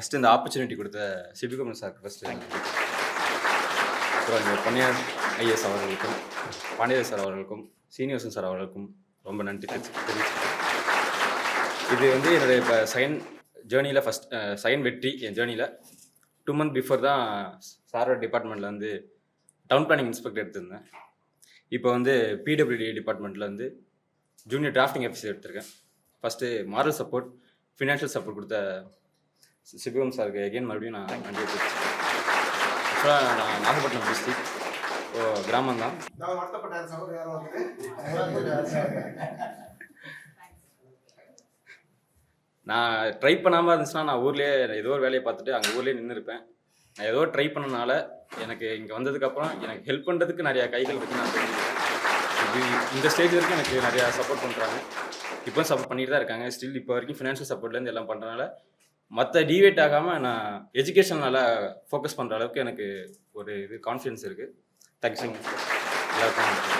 First இந்த opportunity கொடுத்த சிபிகுமன் sir first அப்புறம் இந்த பொன்னியார் ஐஎஸ் அவர்களுக்கும் பாண்டியர் சார் அவர்களுக்கும் சீனிவாசன் சார் அவர்களுக்கும் ரொம்ப நன்றி தெரிவிச்சுக்கிறேன். இது வந்து என்னுடைய இப்போ செகண்ட் ஜேர்னியில் ஃபஸ்ட் செகண்ட் வெற்றி என் ஜேர்னியில் டூ மந்த் பிஃபோர் தான் சாரோட டிபார்ட்மெண்ட்டில் வந்து டவுன் பிளானிங் இன்ஸ்பெக்டர் எடுத்திருந்தேன். இப்போ வந்து பிடபிள்யூடி டிபார்ட்மெண்ட்டில் வந்து ஜூனியர் டிராஃப்டிங் ஆஃபீஸர் எடுத்திருக்கேன். First moral support financial support கொடுத்த சிபிஎம் சாருக்கு எகைன் மறுபடியும் நான் நன்றி ஆக்சுவலாக நான் நாகப்பட்டினம் டிஸ்ட்ரிக் ஓ கிராமம் தான். நான் ட்ரை பண்ணாமல் இருந்துச்சுன்னா நான் ஊர்லேயே ஏதோ ஒரு வேலையை பார்த்துட்டு அங்கே ஊர்லேயே நின்று இருப்பேன். நான் ஏதோ ட்ரை பண்ணனால எனக்கு இங்கே வந்ததுக்கப்புறம் எனக்கு ஹெல்ப் பண்ணுறதுக்கு நிறையா கைகள் இருக்கு நான் தெரிஞ்சுக்கிறேன். இது இந்த ஸ்டேஜ் வரைக்கும் எனக்கு நிறையா சப்போர்ட் பண்ணுறாங்க இப்போ சப்போர்ட் பண்ணிட்டு தான் இருக்காங்க. ஸ்டில் இப்போ வரைக்கும் ஃபினான்ஷியல் சப்போர்ட்லேருந்து எல்லாம் பண்ணுறதுனால மற்ற டிவேட் ஆகாமல் நான் எஜுகேஷன் நல்லா ஃபோக்கஸ் பண்ணுற அளவுக்கு எனக்கு ஒரு இது கான்ஃபிடன்ஸ் இருக்குது தேங்க்ஸ் எல்லாருக்கும்